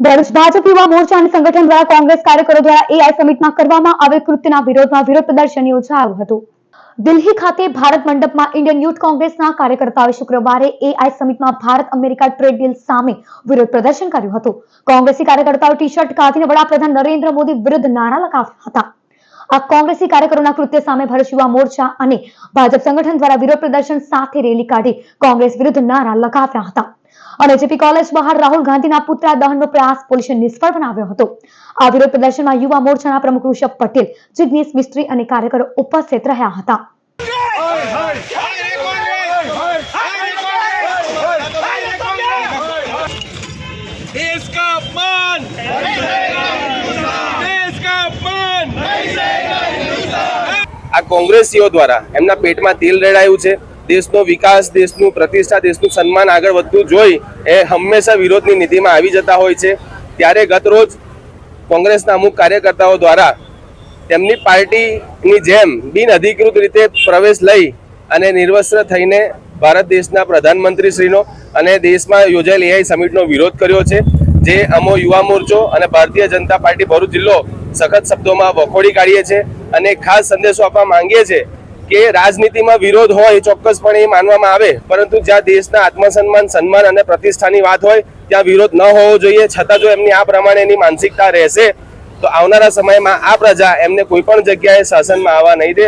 ભરૂચ ભાજપ યુવા મોરચા અને સંગઠન દ્વારા કોંગ્રેસ કાર્યકરો દ્વારા એઆઈ સમિટમાં કરવામાં આવેલ કૃત્યના વિરોધમાં વિરોધ પ્રદર્શન યોજાયું હતું. દિલ્હી ખાતે ભારત મંડપમાં ઇન્ડિયન યુથ કોંગ્રેસના કાર્યકર્તાઓએ શુક્રવારે એઆઈ સમિટમાં ભારત અમેરિકા ટ્રેડ ડીલ સામે વિરોધ પ્રદર્શન કર્યું હતું. કોંગ્રેસી કાર્યકર્તાઓ ટી શર્ટ કાઢીને વડાપ્રધાન નરેન્દ્ર મોદી વિરુદ્ધ નારા લગાવ્યા હતા. આ કોંગ્રેસી કાર્યકરોના કૃત્ય સામે ભરૂચ યુવા મોરચા અને ભાજપ સંગઠન દ્વારા વિરોધ પ્રદર્શન સાથે રેલી કાઢી કોંગ્રેસ વિરુદ્ધ નારા લગાવ્યા હતા. અને જેપી કોલેજ બહાર રાહુલ ગાંધીના પુતળા દહનનો પ્રયાસ પોલીસે નિષ્ફળ બનાવ્યો હતો. આ વિરોધ પ્રદર્શનમાં યુવા મોરચાના પ્રમુખ ઋષભ પટેલ જિજ્ઞેશ મિસ્ત્રી અને કાર્યકરો ઉપસ્થિત રહ્યા હતા. આ કોંગ્રેસીઓ દ્વારા એમના પેટમાં તેલ રેડાયું છે. દેશનો વિકાસ, દેશનું પ્રતિષ્ઠા, દેશનું સન્માન આગળ વધતું જોઈ એ હંમેશા વિરોધની નીતિમાં આવી જતા હોય છે. ત્યારે ગતરોજ કોંગ્રેસના અમુક કાર્યકર્તાઓ દ્વારા તેમની પાર્ટીની જેમ બિન અધિકૃત રીતે પ્રવેશ લઈ અને નિર્વસ્ત્ર થઈને ભારત દેશના પ્રધાનમંત્રીશ્રીનો અને દેશમાં યોજાયેલ એઆઈ સમિટનો વિરોધ કર્યો છે, જે અમો યુવા મોરચો અને ભારતીય જનતા પાર્ટી ભરૂચ જિલ્લો સખત શબ્દોમાં વખોડી કાઢીએ છીએ અને ખાસ સંદેશો આપવા માંગીએ છીએ કે રાજનીતિમાં વિરોધ હોય એ ચોક્કસપણે એ માનવામાં આવે, પરંતુ જ્યાં દેશના આત્મસન્માન, સન્માન અને પ્રતિષ્ઠાની વાત હોય, ત્યાં વિરોધ ન હોવો જોઈએ. છતાં જો એમની આ પ્રમાણેની માનસિકતા રહેશે, તો આવનારા સમયમાં આ પ્રજા એમને કોઈ પણ જગ્યાએ શાસનમાં આવવા નહીં દે.